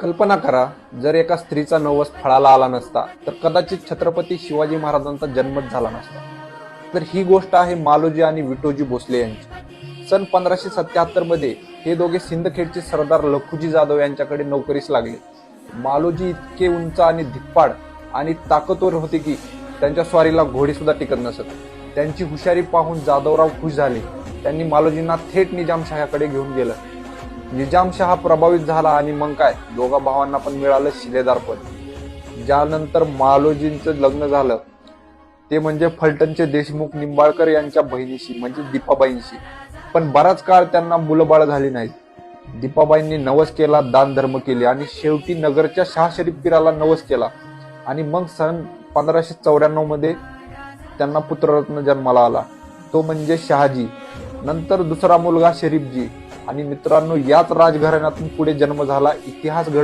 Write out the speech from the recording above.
कल्पना करा जर एका स्त्रीचा नवस फळाला आला नसता तर कदाचित छत्रपती शिवाजी महाराजांचा जन्मच झाला नसता. तर ही गोष्ट आहे मालोजी आणि विटोजी भोसले यांची. सन पंधराशे सत्याहत्तरमध्ये हे दोघे सिंदखेडचे सरदार लखुजी जाधव यांच्याकडे नोकरीस लागले. मालोजी इतके उंच आणि धिप्पाड आणि ताकदवर होते की त्यांच्या स्वारीला घोडी सुद्धा टिकत नसत. त्यांची हुशारी पाहून जाधवराव खुश झाले. त्यांनी मालोजींना थेट निजामशाहाकडे घेऊन गेलं. निजामशहा प्रभावित झाला आणि मग काय? दोघा भावांना पण मिळालं शिलेदार पद. ज्यानंतर मालोजींचं लग्न झालं. ते म्हणजे फलटणचे देशमुख निंबाळकर यांच्या बहिणीशी म्हणजे दीपाबाईंशी. पण बराच काळ त्यांना मुलंबाळ झाली नाहीत. दीपाबाईंनी नवस केला दानधर्म केले आणि शेवटी नगरच्या शाह शरीफ नवस केला. आणि मग सन पंधराशे चौऱ्याण्णवमध्ये त्यांना पुत्ररत्न जन्माला आला. तो म्हणजे शहाजी. नंतर दुसरा मुलगा शरीफजी. आणि मित्रांनो याच राजघराण्यातून पुढे जन्म झाला इतिहास घड